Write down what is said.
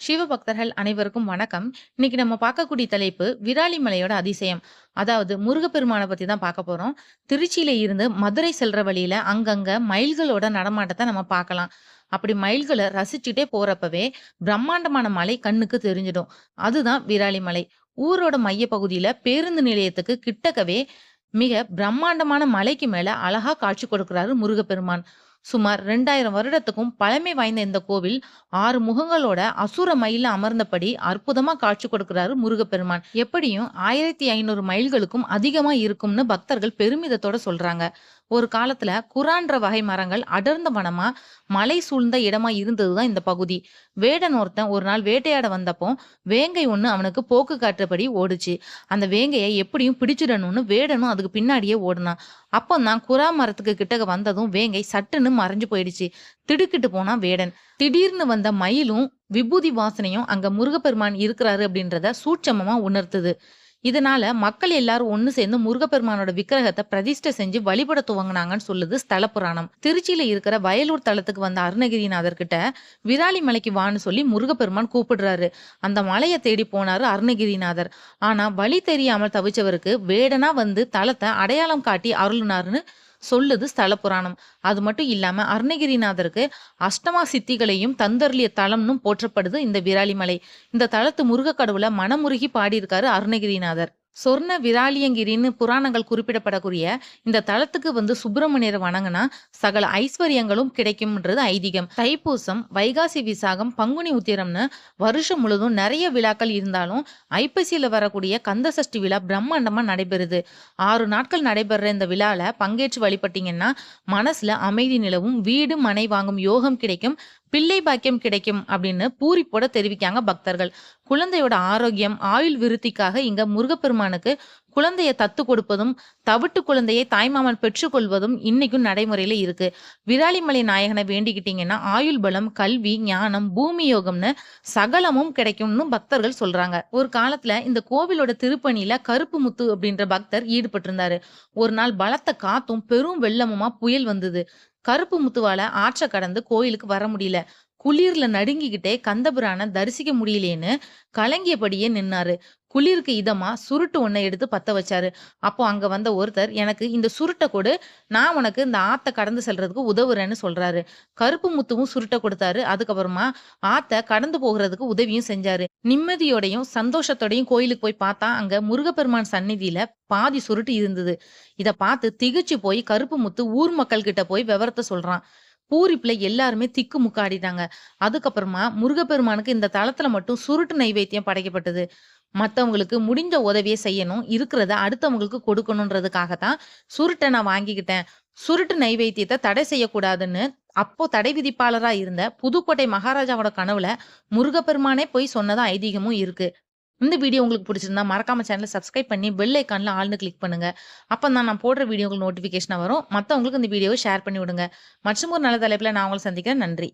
சிவபக்தர்கள் அனைவருக்கும் வணக்கம். இன்னைக்கு நம்ம பார்க்கக்கூடிய தலைப்பு விராலி மலையோட அதிசயம். அதாவது முருகப்பெருமானை பத்தி தான் பார்க்க போறோம். திருச்சியில இருந்து மதுரை செல்ற வழியில அங்கங்க மயில்களோட நடமாட்டத்தை நம்ம பார்க்கலாம். அப்படி மயில்கள ரசிச்சுட்டே போறப்பவே பிரம்மாண்டமான மலை கண்ணுக்கு தெரிஞ்சிடும். அதுதான் விராலி மலை ஊரோட மையப்பகுதியில பேருந்து நிலையத்துக்கு கிட்டக்கவே மிக பிரம்மாண்டமான மலைக்கு மேல அழகா காட்சி கொடுக்கிறாரு முருகப்பெருமான். சுமார் 2000 வருடத்துக்கும் பழமை வாய்ந்த இந்த கோவில் ஆறு முகங்களோட அசுர மயில அமர்ந்தபடி அற்புதமா காட்சி கொடுக்கிறாரு முருகப்பெருமான். எப்படியும் 1500 மைல்களுக்கும் அதிகமா இருக்கும்னு பக்தர்கள் பெருமிதத்தோட சொல்றாங்க. ஒரு காலத்துல குரான்ற வகை மரங்கள் அடர்ந்த வனமா, மலை சூழ்ந்த இடமா இருந்தது தான் இந்த பகுதி. வேடன் ஒருத்தன் ஒரு நாள் வேட்டையாட வந்தப்போ, வேங்கை ஒண்ணு அவனுக்கு போக்கு காட்டுறபடி ஓடுச்சு. அந்த வேங்கையை எப்படியும் பிடிச்சிடணும்னு வேடனும் அதுக்கு பின்னாடியே ஓடுனான். தான் குரா மரத்துக்கு கிட்டக்க வந்ததும் வேங்கை சட்டுன்னு மறைஞ்சு போயிடுச்சு. திடுக்கிட்டு போனா வேடன். திடீர்னு வந்த மயிலும், விபூதி வாசனையும் அங்க முருகப்பெருமான் இருக்கிறாரு அப்படின்றத சூட்சமமா உணர்த்துது. இதனால மக்கள் எல்லாரும் ஒன்று சேர்ந்து முருகப்பெருமானோட விக்கிரகத்தை பிரதிஷ்டை செஞ்சு வழிபட துவங்குனாங்கன்னு சொல்லுது ஸ்தல புராணம். திருச்சியில இருக்கிற வயலூர் தலத்துக்கு வந்த அருணகிரிநாதர் கிட்ட விராலி மலைக்கு வான்னு சொல்லி முருகப்பெருமான் கூப்பிடுறாரு. அந்த மலையை தேடி போனாரு அருணகிரிநாதர். ஆனா வழி தெரியாமல் தவிச்சவருக்கு வேடனா வந்து தளத்தை அடையாளம் காட்டி அருளுனாருன்னு சொல்லுது ஸ்தல புராணம். அது மட்டும் இல்லாம அருணகிரிநாதருக்கு அஷ்டமா சித்திகளையும் தந்தருளிய தலம்னும் போற்றப்படுது இந்த விராலிமலை. இந்த தலத்து முருகக் கடவுளை மனமுருகி பாடியிருக்காரு அருணகிரிநாதர். சொர்ண விராலியங்கிரின்னு புராணங்கள் குறிப்பிடப்படக்கூடிய இந்த தலத்துக்கு வந்து சுப்பிரமணியர் வணங்குனா சகல ஐஸ்வர்யங்களும் கிடைக்கும்ன்றது ஐதீகம். தைப்பூசம், வைகாசி விசாகம், பங்குனி உத்திரம்னு வருஷம் முழுதும் நிறைய விழாக்கள் இருந்தாலும் ஐப்பசியில் வரக்கூடிய கந்த சஷ்டி விழா பிரம்மாண்டமாக நடைபெறுது. ஆறு நாட்கள் நடைபெற இந்த விழாவில் பங்கேற்று வழிபட்டீங்கன்னா மனசில் அமைதி நிலவும், வீடு மனை வாங்கும் யோகம் கிடைக்கும், பிள்ளை பாக்கியம் கிடைக்கும் அப்படின்னு பூரிப்போட தெரிவிக்காங்க பக்தர்கள். குழந்தையோட ஆரோக்கியம், ஆயுள் விருத்திக்காக இங்க முருகப்பெருமானுக்கு குழந்தையை தத்து கொடுப்பதும், தவிட்டு குழந்தையை தாய்மாமன் பெற்றுக்கொள்வதும் இன்னைக்கும் நடைமுறையில இருக்கு. விராலிமலை நாயகனை வேண்டிக்கிட்டீங்கன்னா ஆயுள் பலம், கல்வி, ஞானம், பூமி யோகம்னு சகலமும் கிடைக்கும்னு பக்தர்கள் சொல்றாங்க. ஒரு காலத்துல இந்த கோவிலோட திருப்பணியில கருப்பு முத்து அப்படின்ற பக்தர் ஈடுபட்டிருந்தாரு. ஒரு நாள் பலத்த காத்தும், பெரும் வெள்ளமுமா புயல் வந்தது. கருப்பு முத்துவால ஆற்ற கடந்து கோயிலுக்கு வர முடியல. குளிர்ல நடுங்கிக்கிட்டே கந்தபிரான தரிசிக்க முடியலேன்னு கலங்கியபடியே நின்னாரு. குளிருக்கு இதமா சுருட்டு ஒண்ண எடுத்து பத்த வச்சாரு. அப்போ அங்க வந்த ஒருத்தர் எனக்கு இந்த சுருட்டை கொடு, நான் உனக்கு இந்த ஆத்த கடந்து செல்றதுக்கு உதவுறேன்னு சொல்றாரு. கருப்பு முத்துவும் சுருட்டை கொடுத்தாரு. அதுக்கப்புறமா ஆத்த கடந்து போகிறதுக்கு உதவியும் செஞ்சாரு. நிம்மதியோடையும், சந்தோஷத்தோடையும் கோயிலுக்கு போய் பார்த்தா அங்க முருகப்பெருமான் சந்நிதியில பாதி சுருட்டு இருந்தது. இத பார்த்து திகைச்சு போய் கருப்பு முத்து ஊர் மக்கள் கிட்ட போய் விவரத்தை சொல்றான். பூரிப்புல எல்லாருமே திக்கு முக்காடிட்டாங்க. அதுக்கப்புறமா முருகப்பெருமானுக்கு இந்த தளத்தில் மட்டும் சுருட்டு நைவேத்தியம் படைக்கப்பட்டது. மற்றவங்களுக்கு முடிஞ்ச உதவியை செய்யணும், இருக்கிறத அடுத்தவங்களுக்கு கொடுக்கணுன்றதுக்காக தான் சுருட்டை நான் வாங்கிக்கிட்டேன். சுருட்டு நைவேத்தியத்தை தடை செய்யக்கூடாதுன்னு அப்போ தடை விதிப்பாளரா இருந்த புதுக்கோட்டை மகாராஜாவோட கனவுல முருகப்பெருமானே போய் சொன்னதா ஐதீகமும் இருக்கு. இந்த வீடியோ உங்களுக்கு பிடிச்சிருந்தா மறக்காம சேனலை சப்ஸ்கிரைப் பண்ணி பெல் ஐக்கானில் ஆள்னு கிளிக் பண்ணுங்க. அப்பதான் நான் போடுற வீடியோ உங்களுக்கு நோட்டிஃபிகேஷனாக வரும். மற்றவங்களுக்கு இந்த வீடியோவை ஷேர் பண்ணி விடுங்க. மற்றும் ஒரு நல்ல தலைப்பில் நான் உங்களை சந்திக்கிறேன். நன்றி.